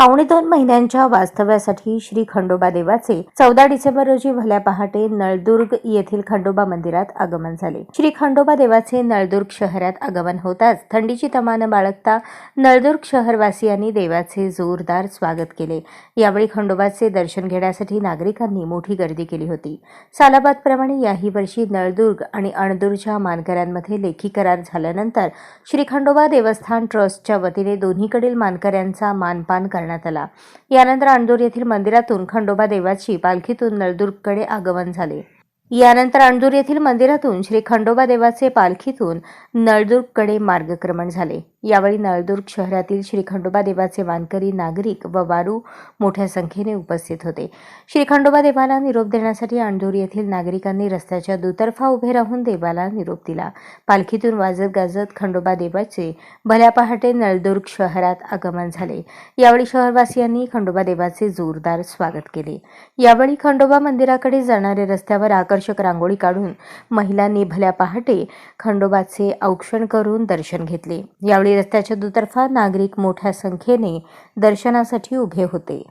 पावणे दोन महिन्यांच्या वास्तव्यासाठी श्री खंडोबा देवाचे चौदा डिसेंबर रोजी भल्या पहाटे नळदुर्ग येथील खंडोबा मंदिरात आगमन झाले. श्री खंडोबा देवाचे नळदुर्ग शहरात आगमन होताच थंडीची तमान बाळगता नळदुर्ग शहरवासियांनी देवाचे जोरदार स्वागत केले. यावेळी खंडोबाचे दर्शन घेण्यासाठी नागरिकांनी मोठी गर्दी केली होती. सालाबादप्रमाणे याही वर्षी नळदुर्ग आणि अणदूरच्या मानकऱ्यांमध्ये लेखी करार झाल्यानंतर श्री खंडोबा देवस्थान ट्रस्टच्या वतीने दोन्हीकडील मानकऱ्यांचा मानपान करण्यात आला. यानंतर अणदूर येथील मंदिरातून खंडोबा देवाची पालखीतून नळदुर्गकडे आगमन झाले. यानंतर अणदूर येथील मंदिरातून श्री खंडोबा देवाचे पालखीतून नळदुर्गकडे मार्गक्रमण झाले. यावेळी नळदुर्ग शहरातील श्री खंडोबा देवाचे वानकरी नागरिक व वारू मोठ्या संख्येने उपस्थित होते. श्री खंडोबा देवाला निरोप देण्यासाठी अणदूर येथील नागरिकांनी रस्त्याच्या दुतर्फा उभे राहून देवाला निरोप दिला. पालखीतून वाजत गाजत खंडोबा देवाचे भल्या पहाटे नळदुर्ग शहरात आगमन झाले. यावेळी शहरवासियांनी खंडोबा देवाचे जोरदार स्वागत केले. यावेळी खंडोबा मंदिराकडे जाणाऱ्या रस्त्यावर आकर्षक रांगोळी काढून महिलांनी भल्या पहाटे खंडोबाचे औक्षण करून दर्शन घेतले. यावेळी यावेळी रस्त्याच्या दुतर्फा नागरिक मोठ्या संख्येने दर्शनासाठी उभे होते.